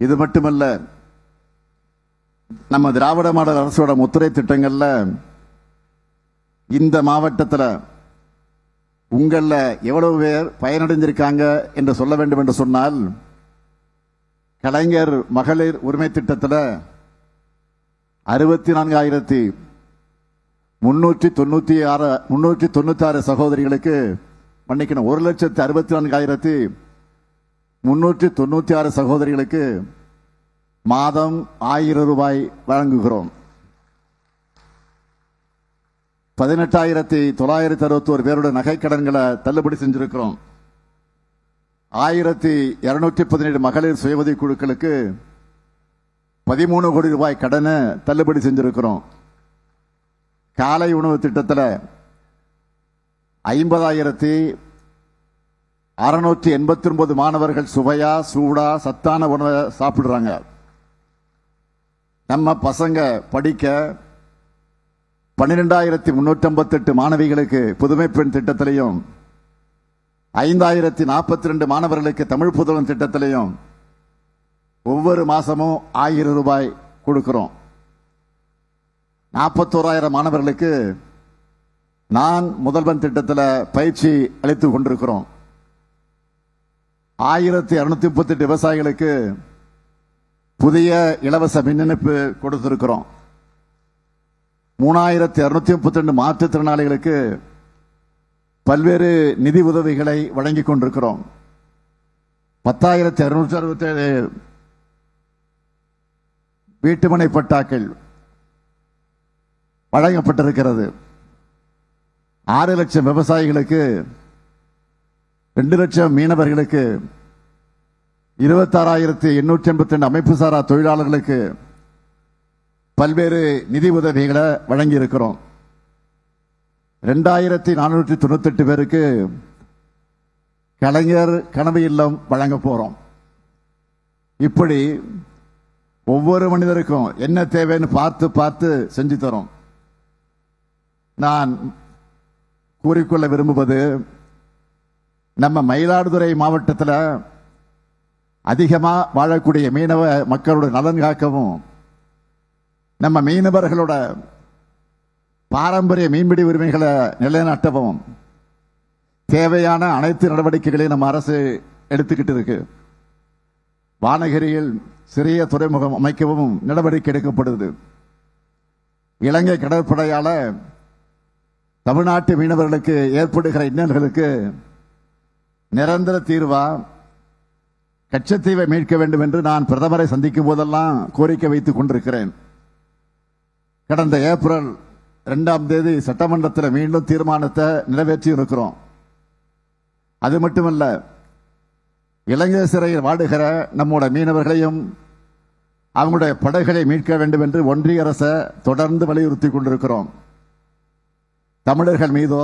இது மட்டுமல்ல நம்ம திராவிட மாடல் அரசோட முத்திரை திட்டங்கள்ல இந்த மாவட்டத்தில் உங்களில் எவ்வளவு பேர் பயனடைஞ்சிருக்காங்க என்று சொல்ல வேண்டும் என்று சொன்னால் கலைஞர் மகளிர் உரிமை திட்டத்தில் அறுபத்தி நான்காயிரத்தி முன்னூற்றி தொண்ணூத்தி ஆறு முன்னூற்றி தொண்ணூத்தி ஆறு சகோதரிகளுக்கு மன்னிக்கணும் ஒரு லட்சத்தி அறுபத்தி நான்காயிரத்தி முன்னூற்றி தொண்ணூற்றி ஆறு சகோதரிகளுக்கு மாதம் ஆயிரம் ரூபாய் வழங்குகிறோம். பதினெட்டாயிரத்தி தொள்ளாயிரத்தி அறுபத்தோரு பேரோட நகைக்கடன்களை தள்ளுபடி செஞ்சிருக்கிறோம். ஆயிரத்தி இருநூற்றி பதினேழு மகளிர் சுயவதி குழுக்களுக்கு பதிமூணு கோடி ரூபாய் கடனை தள்ளுபடி செஞ்சிருக்கிறோம். காலை உணவு திட்டத்தில் ஐம்பதாயிரத்தி அறுநூற்றி எண்பத்தி ஒன்பது மாணவர்கள் சுவையா சூடா சத்தான உணவை சாப்பிடுறாங்க. நம்ம பசங்க படிக்க பன்னிரெண்டாயிரத்தி முன்னூற்றி ஐம்பத்தெட்டு மாணவிகளுக்கு புதுமை பெண் திட்டத்திலையும் ஐந்தாயிரத்தி நாற்பத்தி ரெண்டு மாணவர்களுக்கு தமிழ் புதவன் திட்டத்திலையும் ஒவ்வொரு மாசமும் ஆயிரம் ரூபாய் கொடுக்கிறோம். நாற்பத்தோராயிரம் மாணவர்களுக்கு நான் முதல்வன் திட்டத்தில் பயிற்சி அளித்து கொண்டிருக்கிறோம். ஆயிரத்தி இருநூத்தி முப்பத்தெட்டு விவசாயிகளுக்கு புதிய இலவச மின் இணைப்பு கொடுத்திருக்கிறோம். மூணாயிரத்தி அறுநூத்தி முப்பத்தி ரெண்டு மாற்றுத்திறனாளிகளுக்கு பல்வேறு நிதி உதவிகளை வழங்கிக் கொண்டிருக்கிறோம். பத்தாயிரத்தி அறுநூற்றி அறுபத்தி ஏழு வீட்டுமனை பட்டாக்கள் வழங்கப்பட்டிருக்கிறது. ஆறு லட்சம் விவசாயிகளுக்கு ரெண்டு லட்சம் மீனவர்களுக்கு இருபத்தாறாயிரத்தி எண்ணூற்றி எண்பத்தி ரெண்டு அமைப்பு சாரா தொழிலாளர்களுக்கு பல்வேறு நிதி உதவிகளை வழங்கி இருக்கிறோம் ரெண்டாயிரத்தி நானூற்றி தொண்ணூத்தெட்டு பேருக்கு கலைஞர் கனவு இல்லம் வழங்க போகிறோம் இப்படி ஒவ்வொரு மனிதருக்கும் என்ன தேவைன்னு பார்த்து பார்த்து செஞ்சு தரோம். நான் கூறிக்கொள்ள விரும்புவது நம்ம மயிலாடுதுறை மாவட்டத்தில் அதிகமாக வாழக்கூடிய மீனவ மக்களோட நலன் காக்கவும் நம்ம மீனவர்களோட பாரம்பரிய மீன்பிடி உரிமைகளை நிலைநாட்டவும் தேவையான அனைத்து நடவடிக்கைகளையும் நம்ம அரசு எடுத்துக்கிட்டு இருக்கு. வானகிரியில் சிறிய துறைமுகம் அமைக்கவும் நடவடிக்கை எடுக்கப்படுது. இலங்கை கடற்படையால் தமிழ்நாட்டு மீனவர்களுக்கு ஏற்படுகிற இன்னல்களுக்கு நிரந்தர தீர்வா? கச்சத்தீவை மீட்க வேண்டும் என்று நான் பிரதமரை சந்திக்கும் போதெல்லாம் கோரிக்கை வைத்துக் கொண்டிருக்கிறேன். கடந்த ஏப்ரல் இரண்டாம் தேதி சட்டமன்றத்தில் மீண்டும் தீர்மானத்தை நிறைவேற்றி இருக்கிறோம் அது மட்டுமல்ல இலங்கை சிறையில் வாடுகிற நம்முடைய மீனவர்களையும் அவங்களுடைய படைகளை மீட்க வேண்டும் என்று ஒன்றிய அரசை தொடர்ந்து வலியுறுத்தி கொண்டிருக்கிறோம். தமிழர்கள் மீதோ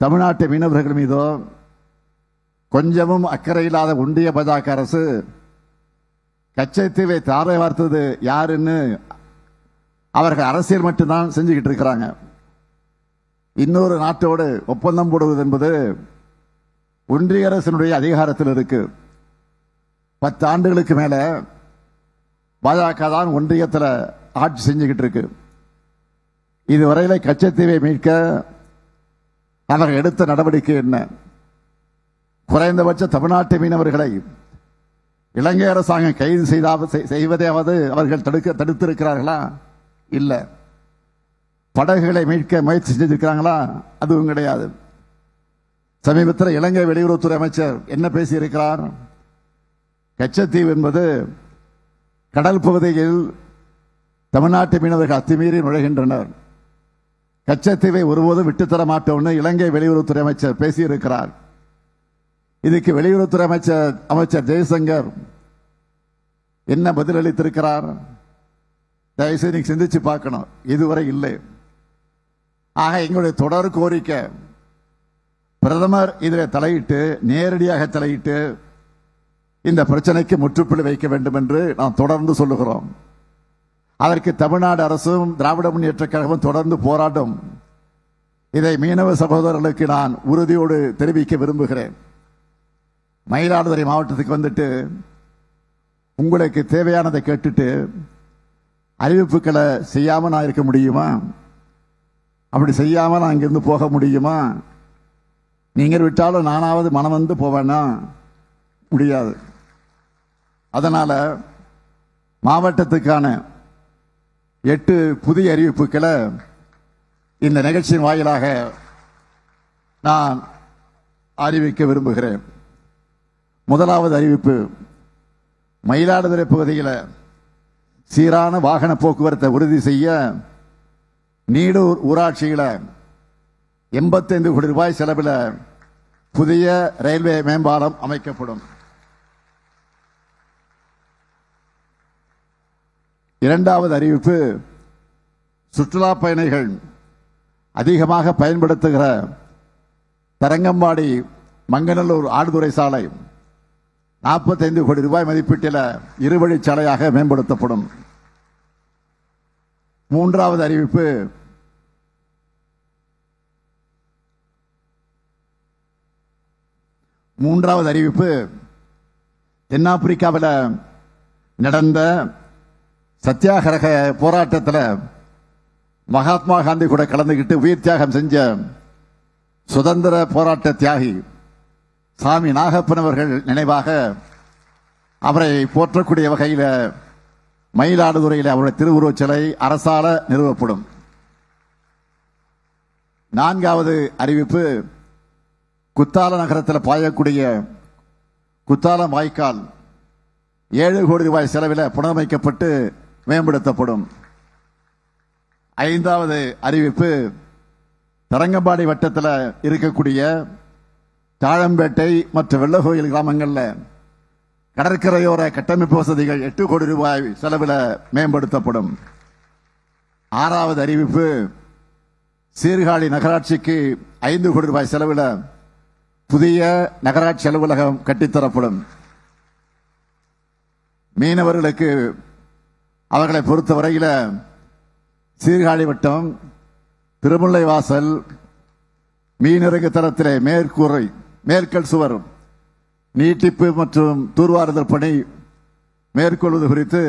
தமிழ்நாட்டு மீனவர்கள் மீதோ கொஞ்சமும் அக்கறை இல்லாத ஒன்றிய பாஜக அரசு கச்சைத்தீவை தாரை வார்த்தது யாருன்னு அவர்கள் அரசியல் மட்டும்தான் செஞ்சுக்கிட்டு இருக்கிறாங்க. இன்னொரு நாட்டோடு ஒப்பந்தம் போடுவது என்பது ஒன்றிய அரசினுடைய அதிகாரத்தில் இருக்கு. பத்து ஆண்டுகளுக்கு மேல பாஜக தான் ஒன்றியத்தில் ஆட்சி செஞ்சுக்கிட்டு இருக்கு. இதுவரையில் கச்சத்தீவை மீட்க அவர்கள் எடுத்த நடவடிக்கை என்ன? குறைந்தபட்ச தமிழ்நாட்டு மீனவர்களை இலங்கை அரசாங்கம் கைது செய்தாவது செய்வதையாவது அவர்கள் தடுக்க தடுத்திருக்கிறார்களா? இல்லை. படகுகளை மீட்க முயற்சி செஞ்சிருக்கிறாங்களா? அதுவும் கிடையாது. சமீபத்தில் இலங்கை வெளியுறவுத்துறை அமைச்சர் என்ன பேசியிருக்கிறார்? கச்சத்தீவு என்பது கடல் பகுதியில் தமிழ்நாட்டு மீனவர்கள் அத்துமீறி நுழைகின்றனர். கச்சத்தீவை ஒருபோதும் விட்டுத்தர மாட்டோம்னு இலங்கை வெளியுறவுத்துறை அமைச்சர் பேசியிருக்கிறார். இதுக்கு வெளியுறவுத்துறை அமைச்சர் அமைச்சர் ஜெய்சங்கர் என்ன பதிலளித்திருக்கிறார்? தயவுசெய்து நீங்க சிந்திச்சு பார்க்கணும். இதுவரை இல்லை. ஆக எங்களுடைய தொடர் கோரிக்கை பிரதமர் இதில் தலையிட்டு நேரடியாக தலையிட்டு இந்த பிரச்சனைக்கு முற்றுப்புள்ளி வைக்க வேண்டும் என்று நாம் தொடர்ந்து சொல்லுகிறோம். அதற்கு தமிழ்நாடு அரசும் திராவிட முன்னேற்ற கழகமும் தொடர்ந்து போராட்டும் இதை மீனவ சகோதரர்களுக்கு நான் உறுதியோடு தெரிவிக்க விரும்புகிறேன். மயிலாடுதுறை மாவட்டத்துக்கு வந்துட்டு உங்களுக்கு தேவையானதை கேட்டுட்டு அறிவிப்புகளை செய்யாமல் நான் இருக்க முடியுமா? அப்படி செய்யாமல் நான் இங்கிருந்து போக முடியுமா? நீங்கள் விட்டாலும் நானாவது மனம் வந்து போவேன்னா முடியாது. அதனால் மாவட்டத்துக்கான எட்டு புதிய அறிவிப்புகளை இந்த நிகழ்ச்சியின் வாயிலாக நான் அறிவிக்க விரும்புகிறேன். முதலாவது அறிவிப்பு. மயிலாடுதுறை பகுதியில் சீரான வாகன போக்குவரத்தை உறுதி செய்ய நீடூர் ஊராட்சியில் எண்பத்தைந்து கோடி ரூபாய் செலவில் புதிய ரயில்வே மேம்பாலம் அமைக்கப்படும். இரண்டாவது அறிவிப்பு சுற்றுலா பயணிகள் அதிகமாக பயன்படுத்துகிற தரங்கம்பாடி மங்கநல்லூர் ஆடுதுறை சாலை நாற்பத்தைந்து கோடி ரூபாய் மதிப்பீட்டில் இருவழிச்சாலையாக மேம்படுத்தப்படும். மூன்றாவது அறிவிப்பு மூன்றாவது அறிவிப்பு தென்னாப்பிரிக்காவில் நடந்த சத்தியாகிரக போராட்டத்தில் மகாத்மா காந்தி கூட கலந்துக்கிட்டு உயிர் தியாகம் செஞ்ச சுதந்திர போராட்ட தியாகி சாமி நாகப்பன் அவர்கள் நினைவாக அவரை போற்றக்கூடிய வகையில் மயிலாடுதுறையில் அவருடைய திருவுருவச் சிலை அரசால நிறுவப்படும். நான்காவது அறிவிப்பு குத்தால நகரத்தில் பாயக்கூடிய குத்தால வாய்க்கால் ஏழு கோடி ரூபாய் செலவில் புனரமைக்கப்பட்டு மேம்படுத்தப்படும். ஐந்தாவது அறிவிப்பு தரங்கம்பாடி வட்டத்தில் இருக்கக்கூடிய தாழம்பேட்டை மற்றும் வெள்ளகோயில் கிராமங்களில் கடற்கரையோர கட்டமைப்பு வசதிகள் எட்டு கோடி ரூபாய் செலவில் மேம்படுத்தப்படும். ஆறாவது அறிவிப்பு சீர்காழி நகராட்சிக்கு ஐந்து கோடி ரூபாய் செலவில் புதிய நகராட்சி அலுவலகம் கட்டித்தரப்படும். மீனவர்களுக்கு அவர்களை பொறுத்தவரையில் சீர்காழி வட்டம் திருமுல்லை வாசல் மீனிறங்கு தளத்திலே மேற்கூரை மேற்கல் சுவர் நீட்டிப்பு மற்றும் தூர்வாறுதல் பணி மேற்கொள்வது குறித்து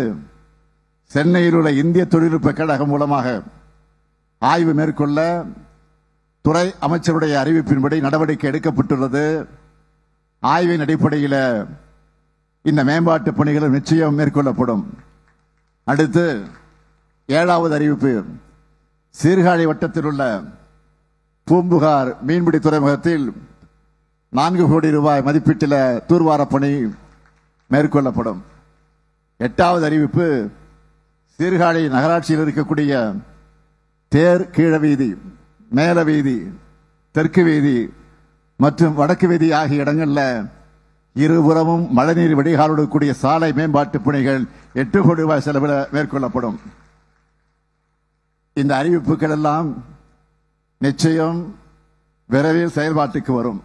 சென்னையில் உள்ள இந்திய தொழில்நுட்ப கழகம் மூலமாக ஆய்வு மேற்கொள்ள துறை அமைச்சருடைய அறிவிப்பின்படி நடவடிக்கை எடுக்கப்பட்டுள்ளது. ஆய்வின் அடிப்படையில் இந்த மேம்பாட்டு பணிகள் நிச்சயம் மேற்கொள்ளப்படும். அடுத்து ஏழாவது அறிவிப்பு. சீர்காழி வட்டத்தில் உள்ள பூம்புகார் மீன்பிடி துறைமுகத்தில் நான்கு கோடி ரூபாய் மதிப்பீட்டில் தூர்வார பணி மேற்கொள்ளப்படும். எட்டாவது அறிவிப்பு சீர்காழி நகராட்சியில் இருக்கக்கூடிய தேர் கீழ வீதி மேல வீதி தெற்கு வீதி மற்றும் வடக்கு வீதி ஆகிய இடங்களில் இருபுறமும் மழைநீர் வடிகாலோடு கூடிய சாலை மேம்பாட்டு பணிகள் எட்டு கோடி ரூபாய் செலவில் மேற்கொள்ளப்படும். இந்த அறிவிப்புகள் எல்லாம் நிச்சயம் விரைவில் செயல்பாட்டுக்கு வரும்.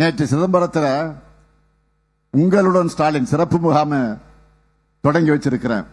நேற்று சிதம்பரத்தில் உங்களுடன் ஸ்டாலின் சிறப்பு முகாமை தொடங்கி வச்சிருக்கிறேன்.